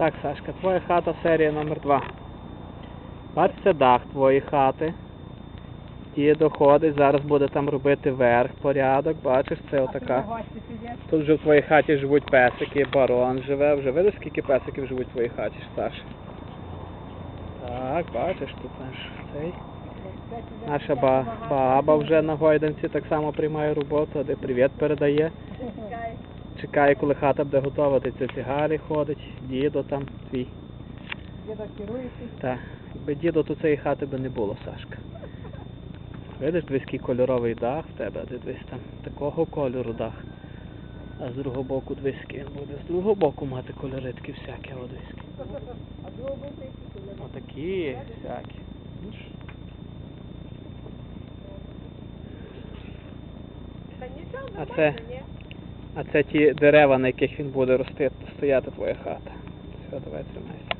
Так, Сашка, твоя хата серія номер 2 Бач, це дах твоєї хати. Ті доходить, зараз буде там робити верх, порядок, бачиш, це отака. Тут вже в твоїй хаті живуть песики, барон живе. Вже видиш, скільки песиків живуть в твоїй хаті, Саш? Так, бачиш, тут наш цей. Наша ба- баба вже на гойданці так само приймає роботу, де привіт передає. Чекає, коли хата буде готова, ти ці Галі ходить, дідо там твій. Діда керується. Так, якби дідо, то цієї хати би не було, Сашка. Видиш, який кольоровий дах в тебе, ти дивись там такого кольору дах. А з другого боку дивись, він буде. З другого боку мати кольоритки всякі, о, дивись. які. А другого боку кольори? Отакі всякі. А це? А це ті дерева, на яких він буде рости, стояти твоя хата. Все, давай тримайся.